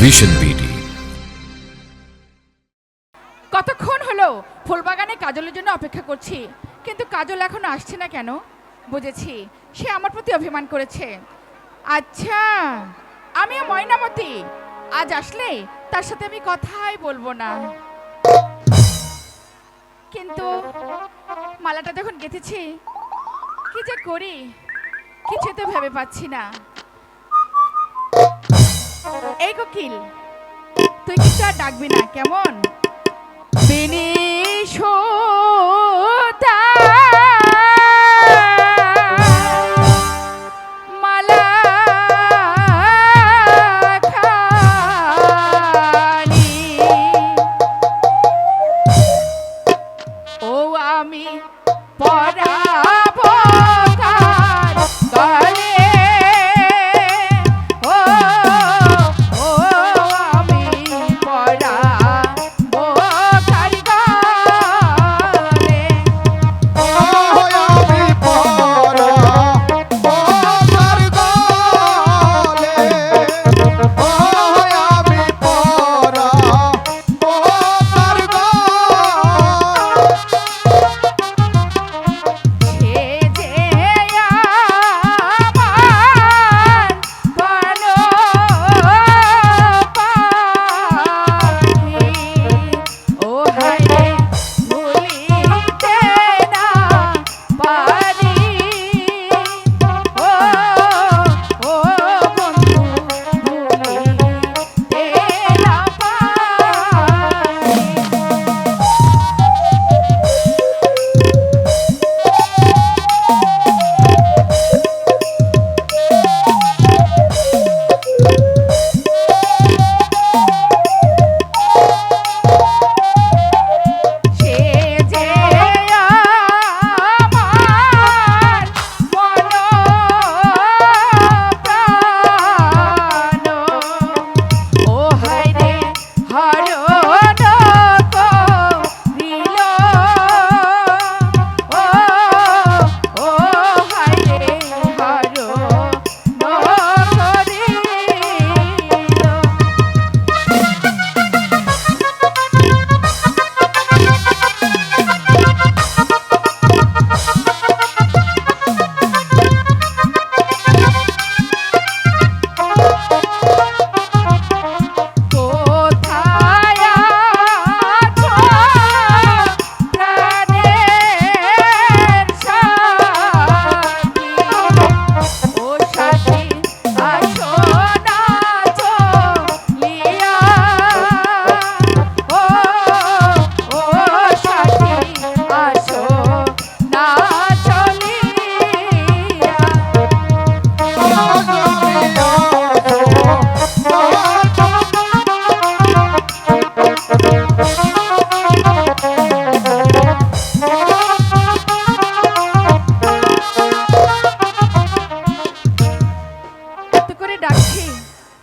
Vision BD কতক্ষণ হলো? ফুলবাগানে কাজলের জন্য অপেক্ষা করছি। কিন্তু কাজল এখনও আসছে না কেন? বুঝেছি। সে আমার প্রতি অভিমান করেছে। আচ্ছা আমিও ময়নামতি। আজ আসলে তার সাথে আমি কথাই বলব না। কিন্তু মালাটা যখন গেঁথেছি, কি যে করি কিছু তো ভেবে পাচ্ছি না। এই কোকিল তুই কিছু আর ডাকবি না কেমন?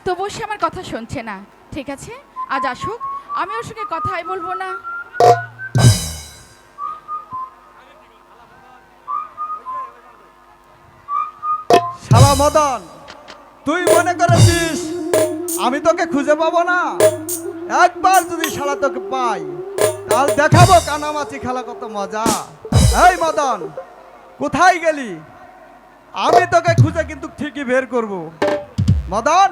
তবুও সে আমার কথা শুনছে না। ঠিক আছে? আজ আসুক আমি ওর সঙ্গে কথাই বলব না। মদন তুই মনে করেছিস আমি তোকে খুঁজে পাবো না একবার যদি শালা তোকে পাই তাহলে দেখাবো কানামাছি খেলা কত মজা এই মদন কোথায় গেলি আমি তোকে খুঁজে কিন্তু ঠিকই বের করব মদন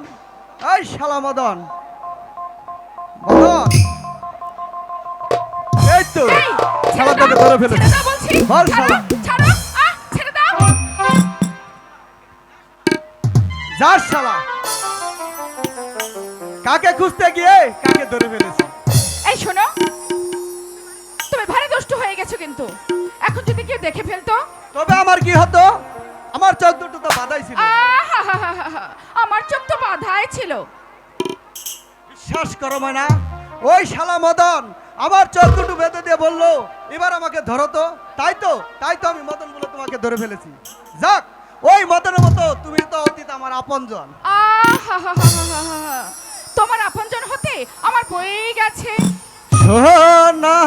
এই শালা মদন মদন এই তো শালা তোকে ধরে ফেলেছি শালা। যাস শালা। কাকে খুঁজতে গিয়ে কাকে ধরে ফেলেছি? এই শোনো তুমি ভারী দুষ্ট হয়ে গেছো কিন্তু। এখন যদি কেউ দেখে ফেলতো? তবে আমার কি হতো? আমার চোখ দুটো তো বাধাই ছিল। আহাহাহাহা, আমার চোখ তো বাধাই ছিল। বিশ্বাস করো না ওই শালা মদন আমার চোখ দুটো বেঁধে দিয়ে বলল এবার আমাকে ধরো তো। তাই তো তাই তো আমি মদন বলে তোমাকে ধরে ফেলেছি। যাক ওই মতের মতো তুমি তো অতীত আমার আপনজন। জন তোমার আপনজন হতে আমার বয়ে গেছে। সোনা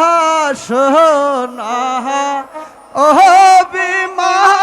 সোনা ও বিমানে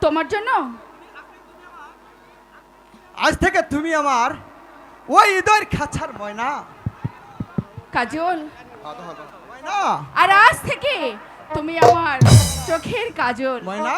তোমার জন্য? আজ থেকে তুমি আমার ওই ইদর খাঁচার ময়না। কাজল। আর আজ থেকে তুমি আমার চোখের কাজল। ময়না।